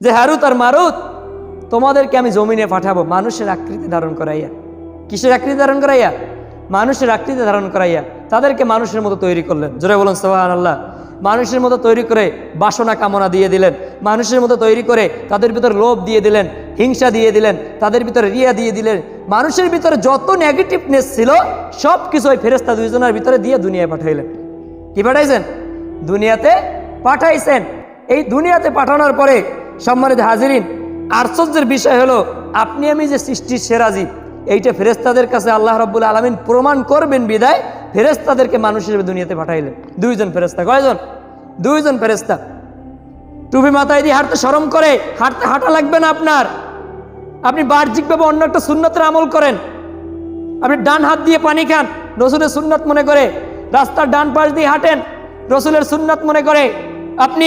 যে হারুত আর মারুত, তোমাদেরকে আমি জমিনে পাঠাবো মানুষের আকৃতি ধারণ করাইয়া। কিসের আকৃতি ধারণ করাইয়া? মানুষের আকৃতি ধারণ করাইয়া। তাদেরকে মানুষের মতো তৈরি করলেন। জোরে বলুন সোহান আল্লাহ মানুষের মতো তৈরি করে বাসনা কামনা দিয়ে দিলেন। মানুষের মতো তৈরি করে তাদের ভিতরে লোভ দিয়ে দিলেন, হিংসা দিয়ে দিলেন, তাদের ভিতরে রিয়া দিয়ে দিলেন। মানুষের ভিতরে যত নেগেটিভনেস ছিল সব কিছু ওই ফেরেস্তা দুইজনের ভিতরে দিয়ে দুনিয়ায় পাঠাইলেন। কি পাঠাইছেন? দুনিয়াতে পাঠাইছেন। এই দুনিয়াতে পাঠানোর পরে সম্মানিত হাজিরিন, আশ্চর্যের বিষয় হলো, আপনি আমি যে সৃষ্টির সেরাজীব এইটা ফেরেস্তাদের কাছে আল্লাহ রব্বুল আলমিন প্রমাণ করবেন বিদায় ফেরেস্তাদেরকে মানুষ হিসেবে দুনিয়াতে পাঠাইলেন। দুইজন ফেরেস্তা কয়জন? দুইজন ফেরেস্তা টুপি মাথায় দিয়ে হাঁটতে সরম করে, হাঁটতে হাঁটা লাগবে না আপনার। আপনি বাহ্যিকভাবে অন্য একটা সুন্নতের আমল করেন। আপনি ডান হাত দিয়ে পানি খান, রসুলের সুন্নত মনে করে। রাস্তার ডান পাশ দিয়ে হাঁটেন, রসুলের সুন্নত মনে করে। আপনি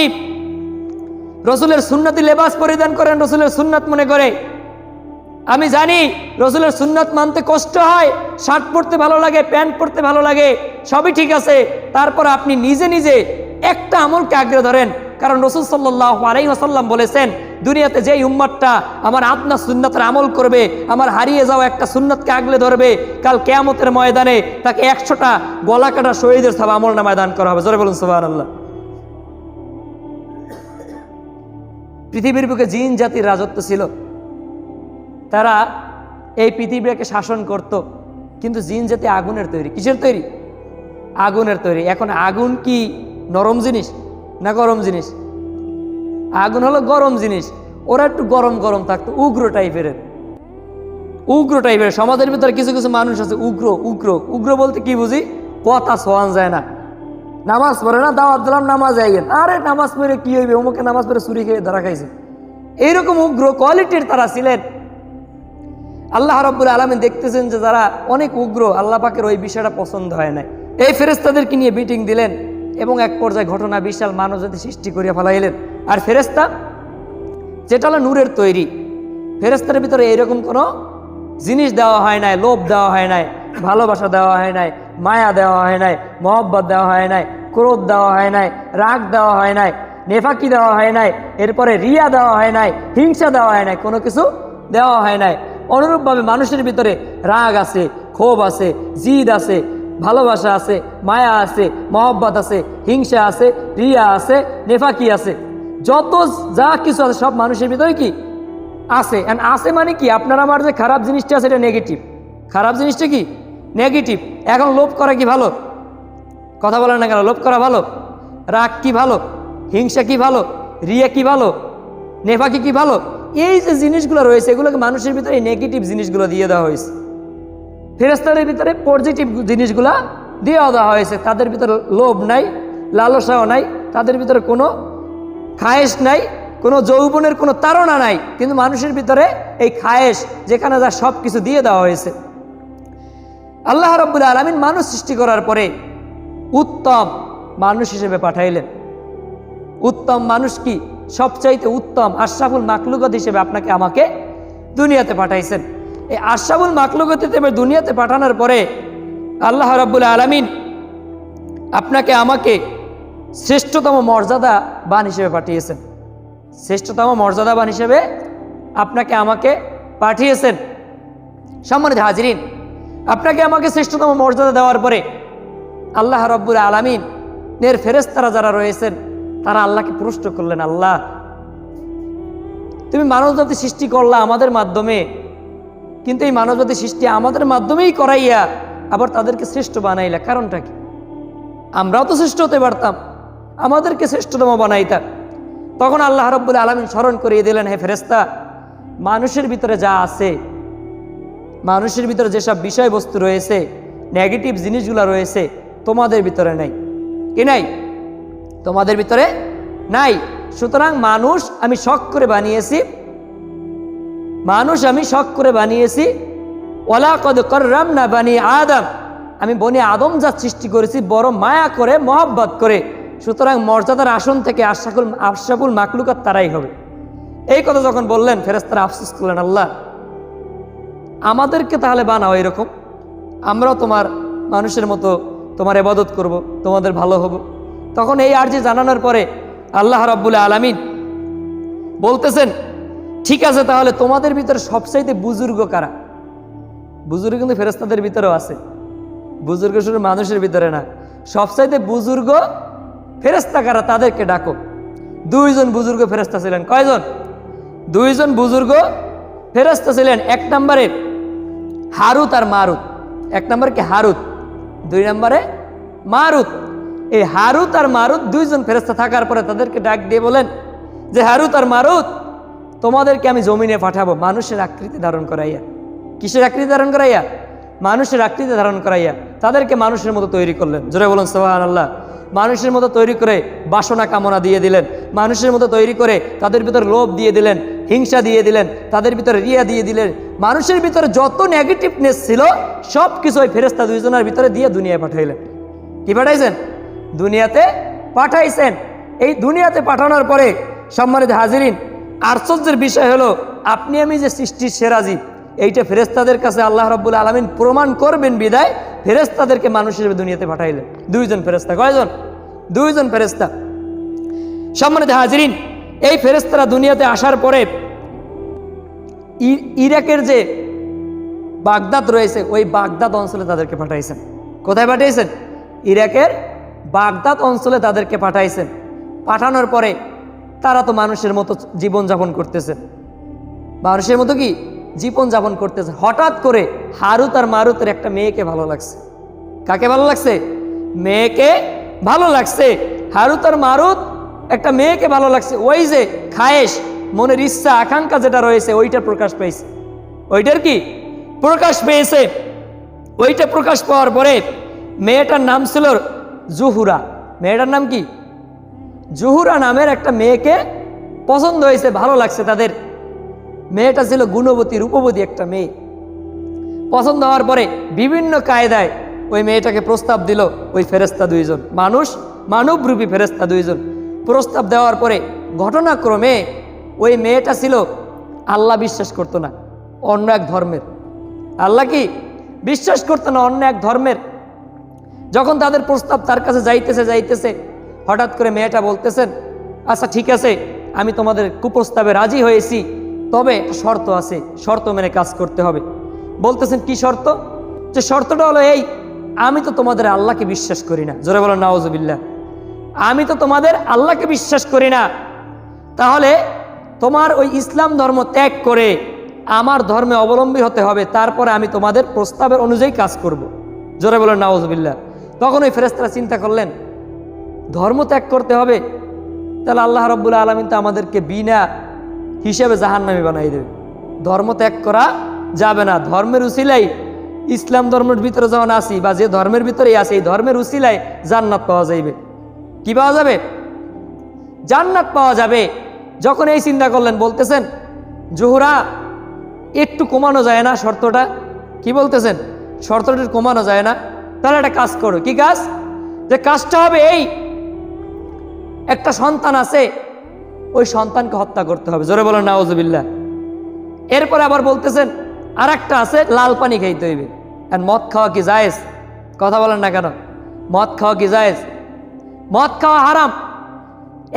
রসুলের সুন্নতি লেবাস পরিধান করেন, রসুলের সুন্নত মনে করে। আমি জানি রসুলের সুন্নত মানতে কষ্ট হয়, শার্ট পরতে ভালো লাগে, প্যান্ট পরতে ভালো লাগে, সবই ঠিক আছে। তারপর আপনি নিজে নিজে একটা আমলকে আগ্রহ ধরেন। কারণ রসুল সাল্লাহ আলাই আসাল্লাম বলেছেন, দুনিয়াতে যেই উম্মাদটা আমার আপনা সুন্নতের আমল করবে, আমার হারিয়ে যাওয়া একটা সুন্নতকে আগলে ধরবে, কাল কেয়ামতের ময়দানে তাকে একশোটা গলা কাটা শহীদের সব আমল না ময়দান করা হবে। জোরে বলুন সুবাহ আল্লাহ পৃথিবীর বুকে জিন জাতির রাজত্ব ছিল। তারা এই পৃথিবীকে শাসন করত, কিন্তু জিন জাতি আগুনের তৈরি। কিসের তৈরি? আগুনের তৈরি। এখন আগুন কি নরম জিনিস না গরম জিনিস? আগুন হলো গরম জিনিস। ওরা একটু গরম গরম থাকতো, উগ্র টাইপের। উগ্র টাইপের। সমাজের ভিতরে কিছু কিছু মানুষ আছে, উগ্র উগ্র। উগ্র বলতে কি বুঝি? কথা সোয়ান যায় না। নামাজ পড়ে না দাওয়াত দিলাম নামাজ আইয়েন আরে নামাজ পড়ে কি হইবে? অমুকে নামাজ পড়ে চুরি খেয়ে ধরা খাইছে। এইরকম উগ্র কোয়ালিটির তারা ছিলেন। আল্লাহ রব্বুল আলমী দেখতেছেন যে যারা অনেক উগ্র, আল্লাহ পাকের ওই বিষয়টা পছন্দ হয় না এই ফেরেস্তাদেরকে নিয়ে মিটিং দিলেন এবং এক পর্যায়ে ঘটনা বিশাল মানবজাতি সৃষ্টি করিয়া ফেলাইলেন। আর ফেরেস্তা যেটা হলো নূরের তৈরি। ফেরেস্তার ভিতরে এইরকম কোনো জিনিস দেওয়া হয় নাই, লোভ দেওয়া হয় নাই, ভালোবাসা দেওয়া হয় নাই, মায়া দেওয়া হয় নাই, মহব্বত দেওয়া হয় নাই ক্রোধ দেওয়া হয় নাই, রাগ দেওয়া হয় নাই, নেফাকি দেওয়া হয় নাই, এরপরে রিয়া দেওয়া হয় নাই, হিংসা দেওয়া হয় নাই, কোনো কিছু দেওয়া হয় নাই। অনুরূপভাবে মানুষের ভিতরে রাগ আছে, ক্ষোভ আছে, জিদ আছে, ভালোবাসা আছে, মায়া আছে, মহব্বত আছে, হিংসা আছে, রিয়া আছে, নেফাকি আছে। যত যা কিছু আছে সব মানুষের ভিতরে কি আছে? অ্যান্ড আছে মানে কি? আপনার আমার যে খারাপ জিনিসটা আছে, এটা নেগেটিভ খারাপ জিনিসটা কি? নেগেটিভ এখন লোভ করা কি ভালো? কথা বলেন না কেন? লোভ করা ভালো? রাগ কি ভালো? হিংসা কি ভালো? রিয়া কি ভালো? নেফাকি কি ভালো? এই যে জিনিসগুলো রয়েছে, এগুলোকে মানুষের ভিতরে নেগেটিভ জিনিসগুলো দিয়ে দেওয়া হয়েছে। ফেরেস্তাদের ভিতরে পজিটিভ জিনিসগুলা দিয়ে দেওয়া হয়েছে। তাদের ভিতরে লোভ নাই, লালসাও নাই, তাদের ভিতরে কোনো খায়েশ নাই, কোনো যৌবনের কোনো তাড়না নাই। কিন্তু মানুষের ভিতরে এই খায়েশ, যেখানে যা সব কিছু দিয়ে দেওয়া হয়েছে। আল্লাহ রব্বুল আলমিন মানুষ সৃষ্টি করার পরে উত্তম মানুষ হিসেবে পাঠাইলেন। উত্তম মানুষ কি? সবচাইতে উত্তম আশরাফুল মাকলুকত হিসেবে আপনাকে আমাকে দুনিয়াতে পাঠাইছেন। এই আশরাফুল মাকলুকত হিসেবে দুনিয়াতে পাঠানোর পরে আল্লাহ রব্বুল আলমিন আপনাকে আমাকে শ্রেষ্ঠতম মর্যাদা বান হিসেবে পাঠিয়েছেন। শ্রেষ্ঠতম মর্যাদাবান হিসেবে আপনাকে আমাকে পাঠিয়েছেন। সম্মানিত হাজিরিন, আপনাকে আমাকে শ্রেষ্ঠতম মর্যাদা দেওয়ার পরে আল্লাহ রব্বুল আলমিন এর ফেরেস্তারা যারা রয়েছেন, তারা আল্লাহকে প্রশ্ন করলেন, আল্লাহ। তুমি মানবজাতি সৃষ্টি করলা আমাদের মাধ্যমে, কিন্তু এই মানবজাতি সৃষ্টি আমাদের মাধ্যমেই করাইয়া আবার তাদেরকে শ্রেষ্ঠ বানাইলা। কারণটা কি? আমরাও তো শ্রেষ্ঠ হতে পারতাম, আমাদেরকে শ্রেষ্ঠতম বানাইতাম তখন আল্লাহ রব্বুল আলমিন স্মরণ করিয়ে দিলেন, হে ফেরেস্তা মানুষের ভিতরে যা আছে, মানুষের ভিতরে যেসব বিষয়বস্তু রয়েছে, নেগেটিভ জিনিসগুলো রয়েছে তোমাদের ভিতরে নেই। কি নাই? তোমাদের ভিতরে নাই। সুতরাং মানুষ আমি শখ করে বানিয়েছি। মানুষ আমি শখ করে বানিয়েছি। ওলা কদ কররাম না বানি আদম। আমি বনি আদম যা সৃষ্টি করেছি, বড় মায়া করে, মহব্বত করে। সুতরাং মর্যাদার আসন থেকে আশাকুল আশরাফুল মাকলুকার তারাই হবে। এই কথা যখন বললেন ফেরেস্তারা আফসোস করলেন, আল্লাহ, আমাদেরকে তাহলে বানাও এরকম। আমরাও তোমার মানুষের মতো তোমার এবাদত করব, তোমাদের ভালো হব। তখন এই আর্জি জানানোর পরে আল্লাহ রব্বুল আলমিন বলতেছেন, ঠিক আছে, তাহলে তোমাদের ভিতরে সবচাইতে বুজুর্গ কারা? বুজুর্গ কিন্তু ফেরেস্তাদের ভিতরেও আছে। বুজুর্গ শুধু মানুষের ভিতরে না, সবচাইতে বুজুর্গ ফেরেস্তা কারা তাদেরকে ডাকো। দুইজন বুজুর্গ ফেরেস্তা ছিলেন। কয়জন? দুইজন বুজুর্গ ফেরেস্তা ছিলেন। এক নম্বরে হারুত আর মারুত। এক নম্বরে কি হারুত। দুই নম্বরে, মারুত। এই হারুত আর মারুত দুইজন ফেরেস্তা থাকার পরে তাদেরকে ডাক দিয়ে বলেন যে, হারুত আর মারুত, তোমাদেরকে আমি জমিনে পাঠাবো মানুষের আকৃতি ধারণ করাইয়া। কিসের আকৃতি ধারণ করাইয়া? মানুষের আকৃতি ধারণ করাইয়া। তাদেরকে মানুষের মতো তৈরি করলেন। জোরে বলুন সোহান আল্লাহ মানুষের মতো তৈরি করে বাসনা কামনা দিয়ে দিলেন। মানুষের মতো তৈরি করে তাদের ভিতর লোভ দিয়ে দিলেন, হিংসা দিয়ে দিলেন, তাদের ভিতরে রিয়া দিয়ে দিলেন। মানুষের ভিতরে যত নেগেটিভনেস ছিল সব কিছু ওই ফেরেস্তা দুইজনের ভিতরে দিয়ে দুনিয়ায় পাঠাইলেন। কি পাঠাইছেন? দুনিয়াতে পাঠাইছেন। এই দুনিয়াতে পাঠানোর পরে সম্মানিত হাজিরিন, আশ্চর্যের বিষয় হলো, আপনি আমি যে সৃষ্টির সেরাজীব এইটা ফেরেস্তাদের কাছে আল্লাহ রব্বুল আলমিন প্রমাণ করবেন বিদায় ফেরেস্তাদেরকে মানুষের দুনিয়াতে পাঠাইলেন। দুইজন ফেরেস্তা কয়জন? দুইজন ফেরেস্তা সম্মানিত হাজিরিন, এই ফেরেস্তারা দুনিয়াতে আসার পরে ইরাকের যে বাগদাদ রয়েছে, ওই বাগদাদ অঞ্চলে তাদেরকে পাঠাইছেন। কোথায় পাঠিয়েছেন? ইরাকের বাগদাদ অঞ্চলে তাদেরকে পাঠাইছেন। পাঠানোর পরে তারা তো মানুষের মতো জীবনযাপন করতেছে। মানুষের মতো কি? জীবনযাপন করতেছে। হঠাৎ করে হারুত আর মারুতের একটা মেয়েকে ভালো লাগছে। কাকে ভালো লাগছে? মেয়েকে ভালো লাগছে। হারুত আর মারুত একটা মেয়েকে ভালো লাগছে। ওই যে খায়েশ, মনের ইচ্ছা, আকাঙ্ক্ষা যেটা রয়েছে, ওইটা প্রকাশ পেয়েছে। ওইটার কি? প্রকাশ পেয়েছে। ওইটা প্রকাশ পাওয়ার পরে মেয়েটার নাম ছিল জুহুরা। মেয়েটার নাম কি? জুহুরা নামের একটা মেয়েকে পছন্দ হয়েছে, ভালো লাগছে তাদের। মেয়েটা ছিল গুণবতী, রূপবতী একটা মেয়ে। পছন্দ হওয়ার পরে বিভিন্ন কায়দায় ওই মেয়েটাকে প্রস্তাব দিল ওই ফেরেস্তা দুইজন। মানুষ, মানবরূপী ফেরেস্তা দুইজন। প্রস্তাব দেওয়ার পরে ঘটনাক্রমে ওই মেয়েটা ছিল, আল্লাহ বিশ্বাস করতো না, অন্য এক ধর্মের। আল্লাহ কি বিশ্বাস করতো না অন্য এক ধর্মের? যখন তাদের প্রস্তাব তার কাছে যাইতেছে যাইতেছে, হঠাৎ করে মেয়েটা বলতেছেন আচ্ছা ঠিক আছে, আমি তোমাদের কুপ্রস্তাবে রাজি হয়েছি তবে শর্ত আছে, শর্ত মেনে কাজ করতে হবে। বলতেছেন কি শর্ত? যে শর্তটা হলো এই, আমি তো তোমাদের আল্লাহকে বিশ্বাস করি না। জোরে বলো নওয়াজবিল্লা আমি তো তোমাদের আল্লাহকে বিশ্বাস করি না। তাহলে তোমার ওই ইসলাম ধর্ম ত্যাগ করে আমার ধর্মে অবলম্বী হতে হবে, তারপরে আমি তোমাদের প্রস্তাবের অনুযায়ী কাজ করব। জোরে বলেন নওয়াজবিল্লা তখন ওই ফেরেস্তারা চিন্তা করলেন, ধর্ম ত্যাগ করতে হবে, তাহলে আল্লাহ রব্বুল আলমিন তো আমাদেরকে বিনা হিসেবে জাহান্নামি বানাই দেবে। ধর্ম ত্যাগ করা যাবে না। ধর্মের উসিলাই ইসলাম ধর্মের ভিতরে যখন আসি বা যে ধর্মের ভিতরেই আসি এই ধর্মের উসিলায় জান্নাত পাওয়া যাইবে। কি পাওয়া যাবে? জান্নাত পাওয়া যাবে। যখন এই চিন্তা করলেন, বলতেছেন, জোহরা, একটু কমানো যায় না শর্তটা? কি বলতেছেন? শর্তটা কমানো যায় না। তাহলে একটা কাজ করো। কি কাজ? যে কাজটা হবে এই, একটা সন্তান আছে ওই সন্তানকে হত্যা করতে হবে। জোরে বলেন নাওজবিল্লা এরপরে আবার বলতেছেন আর একটা আছে, লাল পানি খাইতে হইবে। আর মদ খাওয়া কি জায়েজ? কথা বলেন না কেন? মদ খাওয়া কি জায়েজ? মদ খাওয়া হারাম।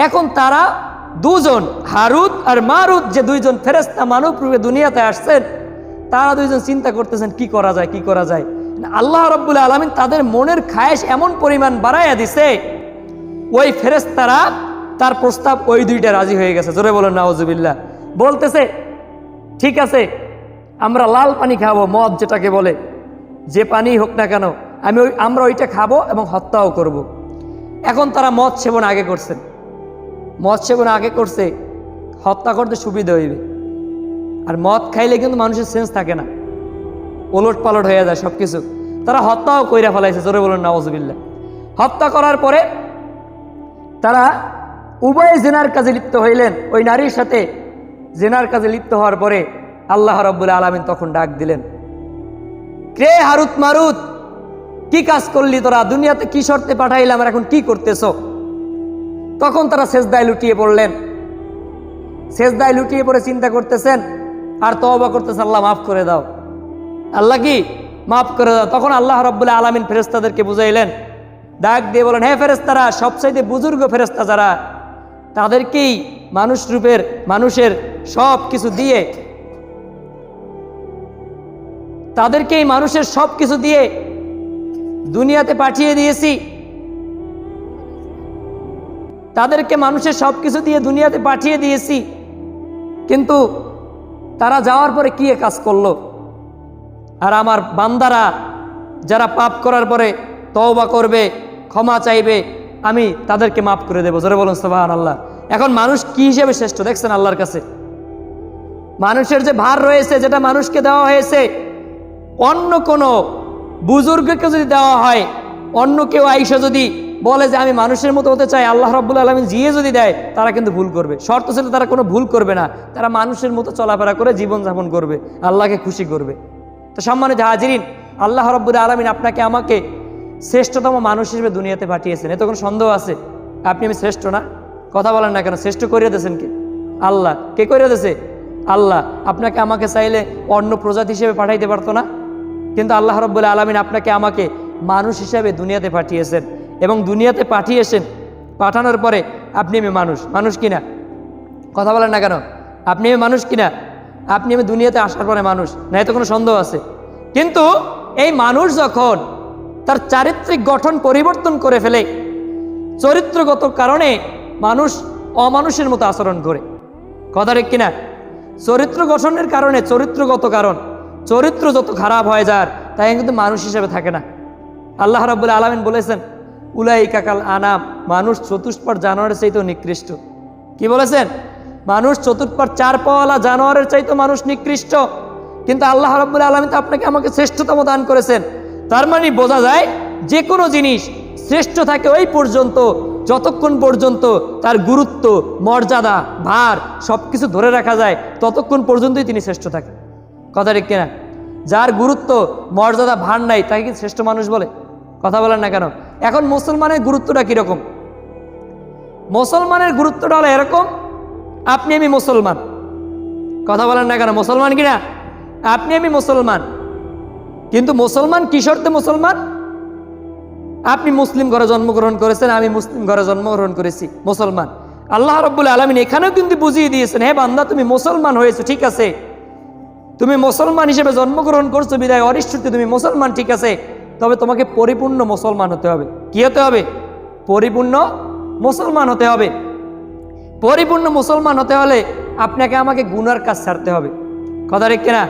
এখন তারা দুজন, হারুদ আর মারুত যে দুইজন ফেরেস্তা মানব রূপে দুনিয়াতে আসছেন, তারা দুইজন চিন্তা করতেছেন, কি করা যায়, কি করা যায়? আল্লাহ রব্বুল আলমিন তাদের মনের খায়েশ এমন পরিমাণ বাড়াইয়া দিছে, ওই ফেরেস্তারা তার প্রস্তাব ওই দুইটা রাজি হয়ে গেছে। জোরে বলেন নাওজুবিল্লা বলতেছে, ঠিক আছে, আমরা লাল পানি খাব, মদ যেটাকে বলে। যে পানি হোক না কেন, আমি ওই আমরা ওইটা খাব এবং হত্যাও করব। এখন তারা মদ সেবন আগে করছেন মদ সেবন আগে করছে, হত্যা করতে সুবিধা হইবে। আর মদ খাইলে কিন্তু মানুষের সেন্স থাকে না। ওলট পালট হয়ে যায় সব কিছু তারা হত্যাও কইরা ফেলাইছে, জোরে বলুন নওয়াজবিল্লা হত্যা করার পরে তারা উভয় জেনার কাজে লিপ্ত হইলেন। ওই নারীর সাথে জেনার কাজে লিপ্ত হওয়ার পরে আল্লাহ রব্বুল আলমিন তখন ডাক দিলেন, কে হারুত মারুত? কি কাজ করলি তোরা? দুনিয়াতে কি শর্তে পাঠাইলাম আর এখন কি করতেছ? তখন তারা শেষদায় লুটিয়ে পড়লেন। শেষদায় লুটিয়ে পড়ে চিন্তা করতেছেন, আর তওবা করতেছে আল্লাহ, মাফ করে দাও। আল্লাহ কি? মাফ করে দাও। তখন আল্লাহ রব্বুল্লাহ আলমিন ফেরেস্তাদেরকে বুঝাইলেন, ডাক দিয়ে বলেন হ্যাঁ ফেরেস্তারা সবচাইতে বুজুর্গ ফেরেস্তা যারা তাদেরকেই মানুষ রূপের, মানুষের সব কিছু দিয়ে, তাদেরকেই মানুষের সব কিছু দিয়ে দুনিয়াতে পাঠিয়ে দিয়েছি। তাদেরকে মানুষের সব কিছু দিয়ে দুনিয়াতে পাঠিয়ে দিয়েছি। কিন্তু তারা যাওয়ার পরে কি কাজ করল? আর আমার বান্দারা যারা পাপ করার পরে তওবা করবে, ক্ষমা চাইবে আমি তাদেরকে মাফ করে দেবো। জোরে বলুন সোবাহান আল্লাহ এখন মানুষ কি হিসেবে শ্রেষ্ঠ? দেখছেন আল্লাহর কাছে। মানুষের যে ভার রয়েছে, যেটা মানুষকে দেওয়া হয়েছে, অন্য কোনো বুজুর্গকে যদি দেওয়া হয়, অন্য কেউ আইসা যদি বলে যে, আমি মানুষের মতো হতে চাই, আল্লাহ রব্বুল আলমিন জিয়ে যদি দেয়, তারা কিন্তু ভুল করবে। শর্ত ছিল তারা কোনো ভুল করবে না। তারা মানুষের মতো চলাফেরা করে জীবনযাপন করবে, আল্লাহকে খুশি করবে। তো সম্মানিত হাজিরিন, আল্লাহ রব্বুল আলমিন আপনাকে আমাকে শ্রেষ্ঠতম মানুষ হিসেবে দুনিয়াতে পাঠিয়েছেন। এত কোনো সন্দেহ আছে? আপনি আমি শ্রেষ্ঠ না? কথা বলেন না কেন? শ্রেষ্ঠ করিয়ে দিয়েছেন কে? আল্লাহ। কে করিয়ে দিয়েছে? আল্লাহ। আপনাকে আমাকে চাইলে অন্য প্রজাতি হিসেবে পাঠাইতে পারতো না? কিন্তু আল্লাহ রব্বুল আলমিন আপনাকে আমাকে মানুষ হিসাবে দুনিয়াতে পাঠিয়েছেন এবং দুনিয়াতে পাঠিয়েছেন। পাঠানোর পরে আপনি আমি মানুষ। মানুষ কিনা? কথা বলেন না কেন? আপনি আমি মানুষ কিনা? আপনি আমি দুনিয়াতে আসার পরে মানুষ। না, এত কোনো সন্দেহ আছে? কিন্তু এই মানুষ যখন তার চারিত্রিক গঠন পরিবর্তন করে ফেলে। চরিত্রগত কারণে মানুষ অমানুষের মতো আচরণ করে। কথা ঠিক কিনা? চরিত্র গঠনের কারণে চরিত্রগত কারণ। চরিত্র যত খারাপ হয়ে যার, তাই কিন্তু মানুষ হিসেবে থাকে না। আল্লাহ রাবুল আলমিন বলেছেন উলাই কাকাল আনাম মানুষ চতুষ্পর জানোয়ারের চাইতেও নিকৃষ্ট। কি বলেছেন? মানুষ চতুষ্পর চার পাওয়ালা জানোয়ারের চাইতো মানুষ নিকৃষ্ট। কিন্তু আল্লাহ রাবুল আলমিন তো আপনাকে আমাকে শ্রেষ্ঠতম দান করেছেন। তার মানে বোঝা যায় যে কোনো জিনিস শ্রেষ্ঠ থাকে ওই পর্যন্ত, যতক্ষণ পর্যন্ত তার গুরুত্ব, মর্যাদা, ভার সব কিছু ধরে রাখা যায়, ততক্ষণ পর্যন্তই তিনি শ্রেষ্ঠ থাকেন কথা ঠিক কিনা? যার গুরুত্ব, মর্যাদা, ভার নাই, তাকে কি শ্রেষ্ঠ মানুষ বলে? কথা বলেন না কেন? এখন মুসলমানের গুরুত্বটা কীরকম? মুসলমানের গুরুত্বটা হলো এরকম, আপনি আমি মুসলমান। কথা বলেন না কেন? মুসলমান কিনা? আপনি আমি মুসলমান। কিন্তু মুসলমান কিশোরতে মুসলমান? আপনি মুসলিম ঘরে জন্মগ্রহণ করেছেন, আমি মুসলিম ঘরে জন্মগ্রহণ করেছি, মুসলমান। আল্লাহ রব্বুল আলমিন এখানেও কিন্তু বুঝিয়ে দিয়েছেন, হে বান্দা, তুমি মুসলমান হয়েছো, ঠিক আছে। তুমি মুসলমান হিসেবে জন্মগ্রহণ করছ, বিদায় অনিশ্চিত তুমি মুসলমান, ঠিক আছে। তবে তোমাকে পরিপূর্ণ মুসলমান হতে হবে। কি হতে হবে? পরিপূর্ণ মুসলমান হতে হবে। পরিপূর্ণ মুসলমান হতে হলে আপনাকে আমাকে গুনার কাজ ছাড়তে হবে। কথা ঠিক না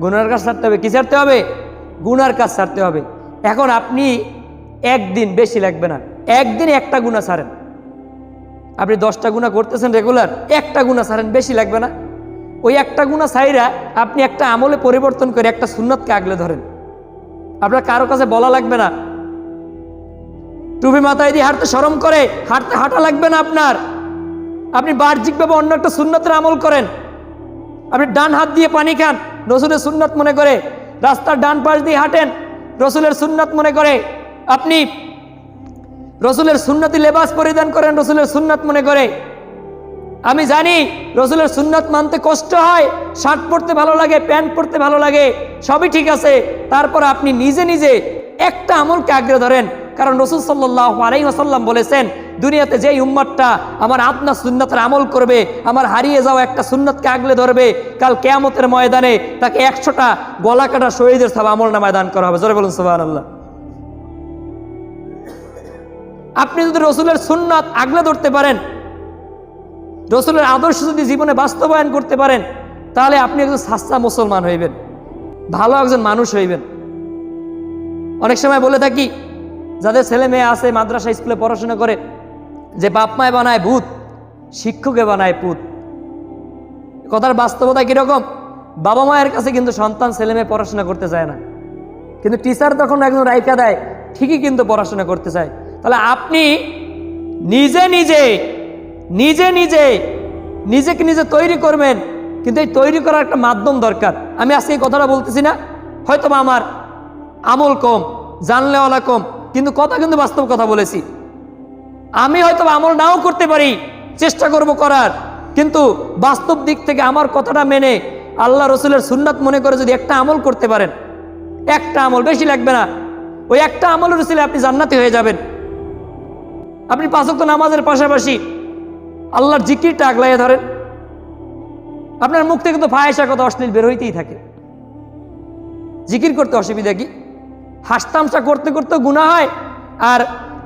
গুনার কাজ ছাড়তে হবে। কি ছাড়তে হবে? গুনার কাজ ছাড়তে হবে। এখন আপনি একদিন বেশি লাগবে না। একদিন একটা গুণা ছাড়েন আপনি দশটা গুণা করতেছেন রেগুলার একটা গুণা ছাড়েন বেশি লাগবে না। ওই একটা গুণা সাইরা আপনি একটা আমলে পরিবর্তন করে একটা সুন্নতকে আগলে ধরেন। আপনার কারও কাছে বলা লাগবে না। টুপি মাথায় দিয়ে হাঁটতে সরম করে, হাঁটতে হাঁটা লাগবে না আপনার। আপনি বাহ্যিকভাবে অন্য একটা সুন্নতের আমল করেন। আপনি ডান হাত দিয়ে পানি খান রসুলের সুন্নত মনে করে রাস্তার ডান পাশ দিয়ে হাঁটেন। রসুলের সুন্নত মনে করে। আপনি রসুলের সুন্নতি লেবাস পরিধান করেন, রসুলের সুন্নত মনে করে। আমি জানি রসুলের সুন্নত মানতে কষ্ট হয়, শার্ট পরতে ভালো লাগে, প্যান্ট পরতে ভালো লাগে, সবই ঠিক আছে। তারপর আপনি নিজে নিজে একটা আমলকে আগ্রহ ধরেন। কারণ রসুল সাল্লাহ আলাই আসাল্লাম বলেছেন দুনিয়াতে যেই উম্মাদটা আমার আপনার সুন্নতের আমল করবে, আমার হারিয়ে যাওয়া একটা সুন্নতকে আগলে ধরবে, কাল কেয়ামতের ময়দানে তাকে একশোটা গলা কাটা শহীদের সব আমল নামায় দান করা হবে। জোরে বলুন সুবাহ আল্লাহ আপনি যদি রসুলের সুন্নাত আগলে ধরতে পারেন, রসুলের আদর্শ যদি জীবনে বাস্তবায়ন করতে পারেন, তাহলে আপনি একজন সাস্তা মুসলমান হইবেন, ভালো একজন মানুষ হইবেন। অনেক সময় বলে থাকি, যাদের ছেলে মেয়ে আছে, মাদ্রাসা, স্কুলে পড়াশোনা করে যে বাপ মায় বানায় ভূত শিক্ষকে বানায় পুত। কথার বাস্তবতা কীরকম? বাবা মায়ের কাছে কিন্তু সন্তান, ছেলে মেয়ে পড়াশোনা করতে চায় না। কিন্তু টিচার তখন একজন রাইকা দেয়, ঠিকই কিন্তু পড়াশোনা করতে চায়। তাহলে আপনি নিজে নিজে নিজে নিজে, নিজেকে নিজে তৈরি করবেন। কিন্তু এই তৈরি করার একটা মাধ্যম দরকার। আমি আজকে এই কথাটা বলতেছি না হয়তো আমার আমল কম, জানলেওয়ালা কম, কিন্তু কথা কিন্তু বাস্তব কথা বলেছি। আমি হয়তো আমল নাও করতে পারি, চেষ্টা করব করার। কিন্তু বাস্তব দিক থেকে আমার কথাটা মেনে আল্লাহ রসুলের সুন্নাত মনে করে যদি একটা আমল করতে পারেন, একটা আমল বেশি লাগবে না। ওই একটা আমলের রসুলে আপনি জান্নাতি হয়ে যাবেন। আপনি পাঁচক্ত নামাজের পাশাপাশি আল্লাহর জিকিরটা আগলাইয়া ধরেন। আপনার মুখ থেকে তো ফায়সা কথা অশ্লীল বের হইতেই থাকে। জিকির করতে অসুবিধা কি? হাসতামসা করতে করতে গুণা হয়, আর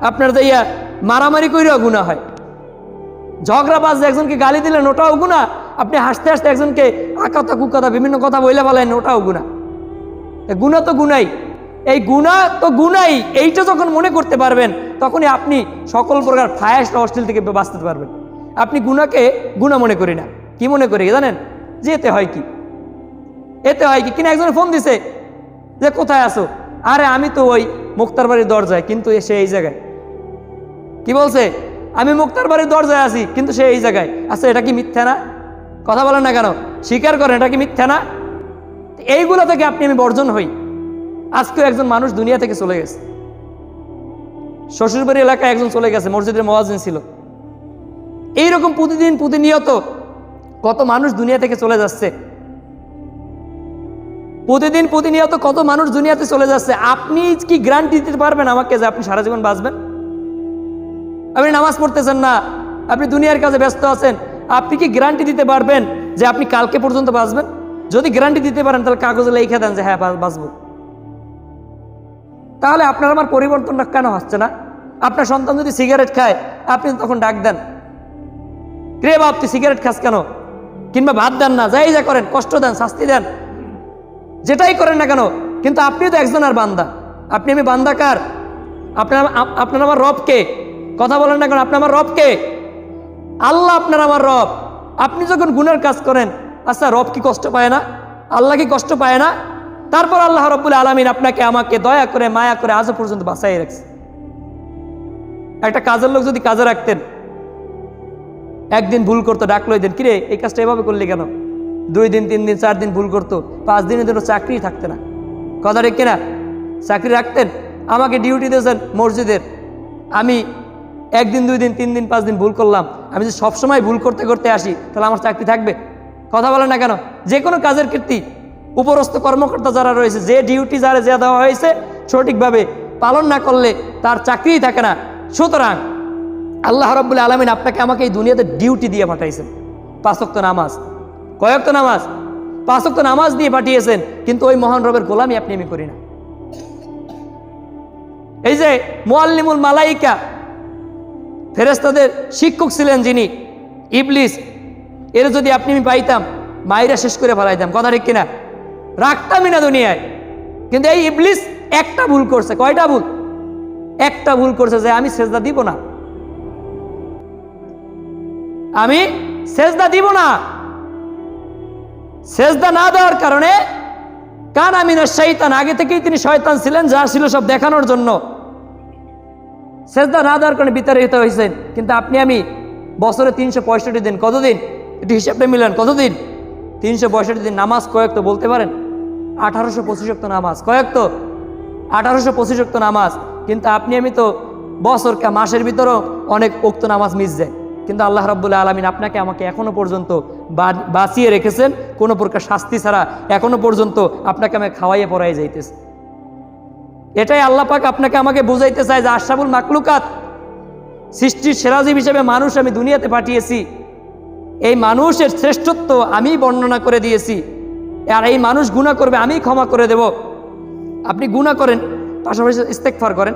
আপনার যে ইয়া মারামারি করেও গুণা হয়। ঝগড়া ঝগড়াবাজ একজনকে গালি দিলেন ওটাও গুণা আপনি হাসতে হাসতে একজনকে আকাতা কুকাতা বিভিন্ন কথা বইলে বলেন ওটাও গুণা গুণা তো গুণাই এই গুণা তো গুণাই এইটা যখন মনে করতে পারবেন, তখনই আপনি সকল প্রকার ফায়াস অশ্লীল থেকে বাঁচতে পারবেন। আপনি গুণাকে গুণা মনে করি না। কি মনে করি জানেন? যে এতে হয় কি? এতে হয় কি? কিনা একজন ফোন দিছে যে, কোথায় আসো আরে আমি তো ওই মুক্তার বাড়ির দরজায়, কিন্তু এসে এই জায়গায়। কি বলছে? আমি মুক্তার বাড়ির দরজায় আছি, কিন্তু সে এই জায়গায়। আচ্ছা এটা কি মিথ্যা না? কথা বলেন না কেন? স্বীকার করেন, এটা কি মিথ্যা না? এইগুলো থেকে আপনি আমি বর্জন হই। আজকেও একজন মানুষ দুনিয়া থেকে চলে গেছে। শ্বশুরবাড়ি এলাকায় একজন চলে গেছে, মসজিদের মহাজিন ছিল। এইরকম প্রতিদিন প্রতিনিয়ত কত মানুষ দুনিয়া থেকে চলে যাচ্ছে। প্রতিদিন প্রতিনিয়ত কত মানুষ দুনিয়াতে চলে যাচ্ছে। আপনি কি গ্রান্টি দিতে পারবেন আমাকে যে আপনি সারা জীবন বাঁচবেন? আপনি নামাজ পড়তেছেন না, আপনি দুনিয়ার কাজে ব্যস্ত আছেন, আপনি কি গ্যারান্টি দিতে পারবেন যে আপনি কালকে পর্যন্ত বাঁচবেন? যদি গ্যারান্টি দিতে পারেন, তাহলে কাগজে লিখে দেন যে হ্যাঁ বা- বাঁচবো। তাহলে আপনার আমার পরিবর্তনটা কেন হচ্ছে না? আপনার সন্তান যদি সিগারেট খায়, আপনি তখন ডাক দেন। রে বাপ, তুই সিগারেট খাস কেন? কিংবা ভাত দেন না, যাই যা করেন, কষ্ট দেন, শাস্তি দেন। যেটাই করেন না কেন, কিন্তু আপনিও তো একজন আর বান্দা। আপনি আমি বান্দা কার? আপনার আপনার আমার রবকে কথা বলেন না কেন? আপনার আমার রবকে? আল্লাহ আপনার আমার রব। আপনি যখন গুণের কাজ করেন আচ্ছা রব কি কষ্ট পায় না? আল্লাহ কি কষ্ট পায় না? তারপর আল্লাহ রব্বুল আলমিন আপনাকে আমাকে দয়া করে, মায়া করে আজও পর্যন্ত বাঁচাই রাখছে। একটা কাজের লোক যদি কাজে রাখতেন, একদিন ভুল করতো, ডাকলো দিন, কিরে, এই কাজটা এভাবে করলি কেন? দুই দিন, তিন দিন, চার দিন ভুল করতো, পাঁচ দিনের জন্য চাকরি থাকতে না। কথা রেখে না চাকরি রাখতেন, আমাকে ডিউটি দিয়েছেন মসজিদের। আমি একদিন, দুই দিন, তিন দিন, পাঁচ দিন ভুল করলাম। আমি যদি সবসময় ভুল করতে করতে আসি, তাহলে আমার চাকরি থাকবে। কথা বলেন না কেন? যে কোনো কাজের কীর্তি, উপরস্থ কর্মকর্তা যারা রয়েছে, যে ডিউটি যারা যা দেওয়া হয়েছে, সঠিকভাবে পালন না করলে তার চাকরিই থাকে না। সুতরাং আল্লাহ রব্বুল আলমিন আপনাকে আমাকে এই দুনিয়াতে ডিউটি দিয়ে পাঠাইছেন। পাঁচক্ত নামাজ। কয়েকত নামাজ? পাঁচক্ত নামাজ দিয়ে পাঠিয়েছেন, কিন্তু ওই মহান রবের গোলামি আপনি আমি করি না। এই যে মোয়াল্লিমুল মালাইকা ফেরেস্তাদের শিক্ষক ছিলেন যিনি, ইবলিস। এর যদি আপনি আমি পাইতাম, মাইরা শেষ করে ফেলাইতাম, কথা ঠিক কিনা? রাখতামই না দুনিয়ায়। কিন্তু এই ইবলিস একটা ভুল করছে। কয়টা ভুল? একটা ভুল করছে যে আমি সেজদা দিব না। আমি সেজদা দিব না। সেজদা না দেওয়ার কারণে কান আমিনা শৈতান আগে থেকেই তিনি শয়তান ছিলেন, যা ছিল সব দেখানোর জন্য। সেজদা না দেওয়ার কারণে বিতাড়িত হয়েছেন। কিন্তু আপনি আমি বছরে তিনশো পঁয়ষট্টি দিন কতদিন? একটু হিসাবটা মিলান, কতদিন? তিনশো পঁয়ষট্টি দিন নামাজ কয়েক তো বলতে পারেন? আঠারোশো পঁচিশক্ত নামাজ, কয়েক তো? আঠারোশো পঁচিশক্ত নামাজ। কিন্তু আপনি আমি তো বছর কা মাসের ভিতরেও অনেক উক্ত নামাজ মিস যায় কিন্তু আল্লাহ রাব্বুল্লাহ আলমিন আপনাকে আমাকে এখনও পর্যন্ত বাঁচিয়ে রেখেছেন। কোনো প্রকার শাস্তি ছাড়া এখনও পর্যন্ত আপনাকে আমি খাওয়াইয়ে পড়াই যাইতেছে। এটাই আল্লাহ পাক আপনাকে আমাকে বুঝাইতে চায় যে আশরাফুল মাকলুকাত সৃষ্টির সেরাজীব হিসেবে মানুষ আমি দুনিয়াতে পাঠিয়েছি। এই মানুষের শ্রেষ্ঠত্ব আমি বর্ণনা করে দিয়েছি। আর এই মানুষ গুণা করবে, আমি ক্ষমা করে দেব। আপনি গুণা করেন, পাশাপাশি ইস্তেকফার করেন।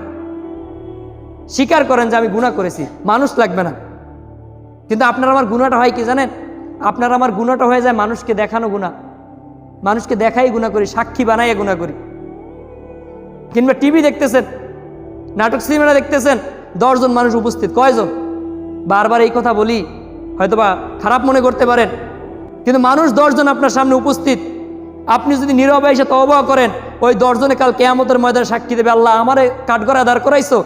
স্বীকার করেন যে আমি গুণা করেছি, মানুষ লাগবে না। কিন্তু আপনার আমার গুণাটা হয় কি জানেন? আপনার আমার গুণাটা হয়ে যায় মানুষকে দেখানো গুণা মানুষকে দেখাই গুণা করি, সাক্ষী বানাইয়া গুণা করি। কিংবা টিভি দেখতেছেন, নাটক সিনেমা দেখতেছেন, দশজন মানুষ উপস্থিত, কয়জন? বারবার এই কথা বলি, হয়তোবা খারাপ মনে করতে পারেন, কিন্তু মানুষ দশজন আপনার সামনে উপস্থিত, আপনি যদি নীরবে এসে তবা করেন, ওই দশজনে কাল কেয়ামতের ময়দানে সাক্ষী দেবে, আল্লাহ আমারে কাঠগড়ায় দাঁড় করাইছো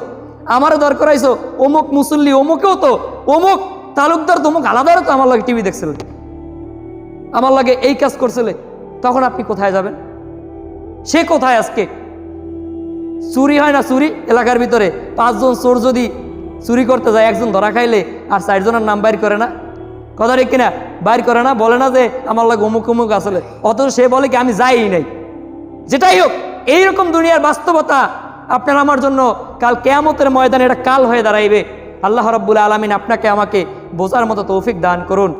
আমারও দাঁড় করাইছো, অমুক মুসল্লি অমুকেও তো, অমুক তালুকদার তো, অমুক আলাদারও তো আমার লাগে টিভি দেখছিল। আমার লাগে এই কাজ করছিলে, তখন আপনি কোথায় যাবেন? সে কোথায় আজকে? চুরি হয় না চুরি এলাকার ভিতরে। পাঁচজন চোর যদি চুরি করতে যায়, একজন ধরা খাইলে আর চারজনের নাম বাইর করে না? কথা ঠিক কিনা? বাইর করে না, বলে না যে আমার লাগে অমুক অমুক আসলে। অথচ সে বলে কি, আমি যাই নাই। যেটাই হোক, এইরকম দুনিয়ার বাস্তবতা আপনার আমার জন্য কাল কেয়ামতের ময়দানে এটা কাল হয়ে দাঁড়াইবে। আল্লাহ রব্বুল আলমিন আপনাকে আমাকে বোঝার মতো তৌফিক দান করুন।